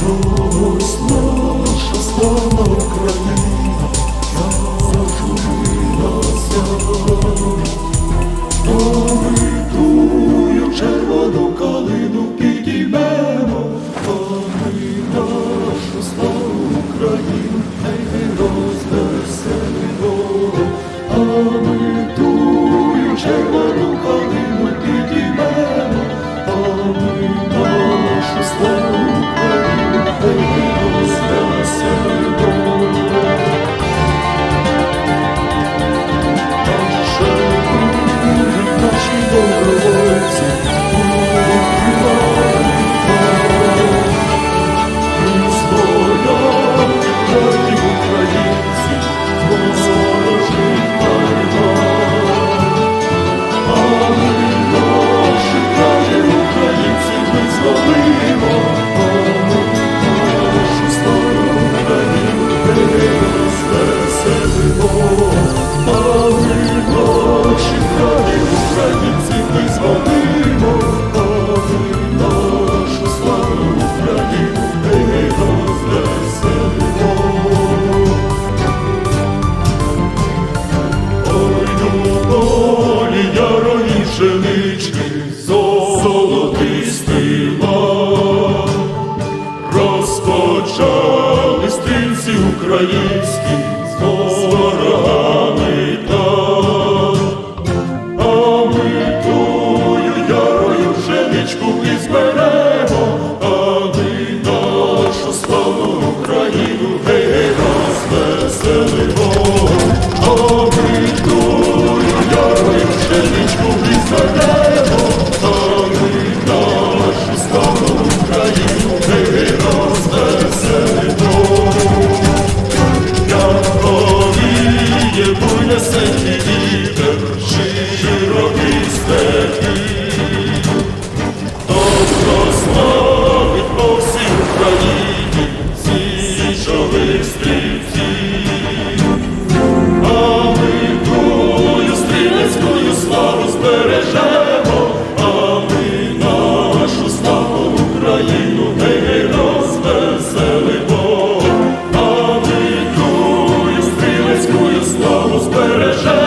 чогось наша славна Україна, я зажурилася. українські несе вітер, широкі степи, Тобто славить по всій країні, січових стрільців, а ми тою стрілецькою славу збережемо, а ми нашу славу Україну. збереже.